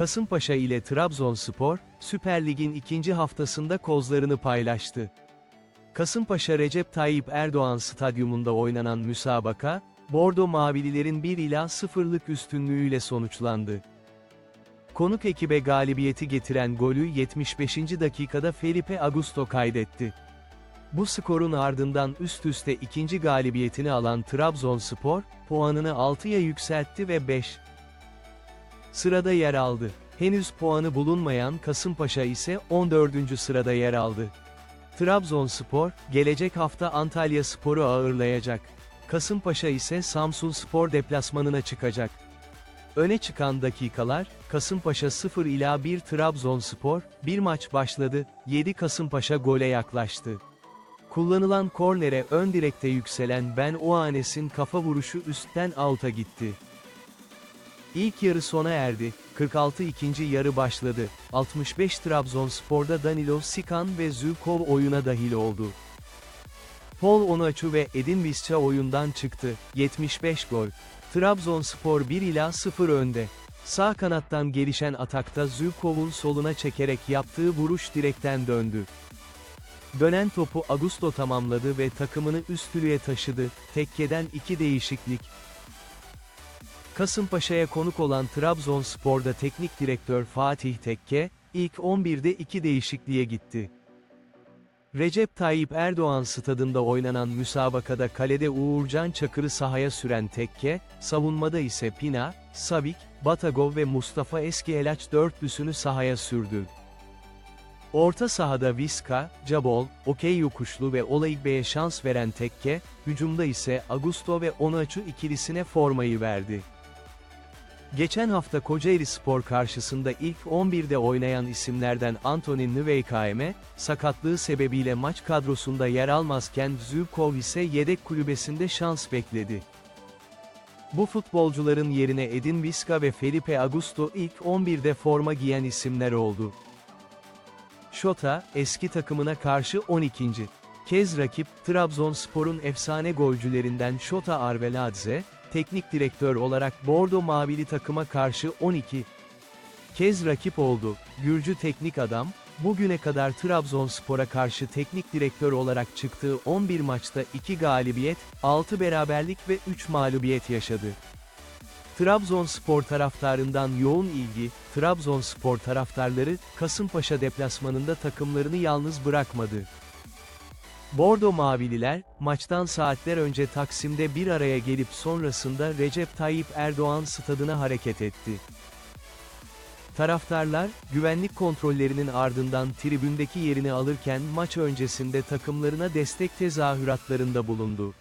Kasımpaşa ile Trabzonspor, Süper Lig'in ikinci haftasında kozlarını paylaştı. Kasımpaşa Recep Tayyip Erdoğan Stadyumunda oynanan müsabaka, Bordo Mavililerin 1 ila 0'lık üstünlüğüyle sonuçlandı. Konuk ekibe galibiyeti getiren golü 75. dakikada Felipe Augusto kaydetti. Bu skorun ardından üst üste ikinci galibiyetini alan Trabzonspor, puanını 6'ya yükseltti ve 5 sırada yer aldı. Henüz puanı bulunmayan Kasımpaşa ise 14. sırada yer aldı. Trabzonspor, gelecek hafta Antalya Spor'u ağırlayacak. Kasımpaşa ise Samsun Spor deplasmanına çıkacak. Öne çıkan dakikalar, Kasımpaşa 0 ila 1 Trabzonspor, bir maç başladı, 7 Kasımpaşa gole yaklaştı. Kullanılan kornere ön direkte yükselen Ben Oanes'in kafa vuruşu üstten out'a gitti. İlk yarı sona erdi, 46 ikinci yarı başladı, 65 Trabzonspor'da Danilo Sikan ve Zülkov oyuna dahil oldu. Paul Onuachu ve Edin Visca oyundan çıktı, 75 gol. Trabzonspor 1 ila 0 önde. Sağ kanattan gelişen atakta Zülkov'un soluna çekerek yaptığı vuruş direkten döndü. Dönen topu Augusto tamamladı ve takımını üstülüğe taşıdı, tekkeden iki değişiklik. Kasımpaşa'ya konuk olan Trabzonspor'da teknik direktör Fatih Tekke, ilk 11'de iki değişikliğe gitti. Recep Tayyip Erdoğan stadında oynanan müsabakada kalede Uğurcan Çakır'ı sahaya süren Tekke, savunmada ise Pina, Savik, Batagov ve Mustafa Eskielaç dörtlüsünü sahaya sürdü. Orta sahada Viska, Cabol, Okey Yokuşlu ve Olaigbe'ye şans veren Tekke, hücumda ise Augusto ve Onaçu ikilisine formayı verdi. Geçen hafta Kocaeli Spor karşısında ilk 11'de oynayan isimlerden Antonin Nüveykayeme, sakatlığı sebebiyle maç kadrosunda yer almazken Zülkov ise yedek kulübesinde şans bekledi. Bu futbolcuların yerine Edin Visca ve Felipe Augusto ilk 11'de forma giyen isimler oldu. Şota, eski takımına karşı 12. kez rakip, Trabzonspor'un efsane golcülerinden Şota Arveladze, teknik direktör olarak Bordo Mavili takıma karşı 12 kez rakip oldu. Gürcü teknik adam, bugüne kadar Trabzonspor'a karşı teknik direktör olarak çıktığı 11 maçta 2 galibiyet, 6 beraberlik ve 3 mağlubiyet yaşadı. Trabzonspor taraftarından yoğun ilgi, Trabzonspor taraftarları, Kasımpaşa deplasmanında takımlarını yalnız bırakmadı. Bordo Mavililer, maçtan saatler önce Taksim'de bir araya gelip sonrasında Recep Tayyip Erdoğan stadına hareket etti. Taraftarlar, güvenlik kontrollerinin ardından tribündeki yerini alırken maç öncesinde takımlarına destek tezahüratlarında bulundu.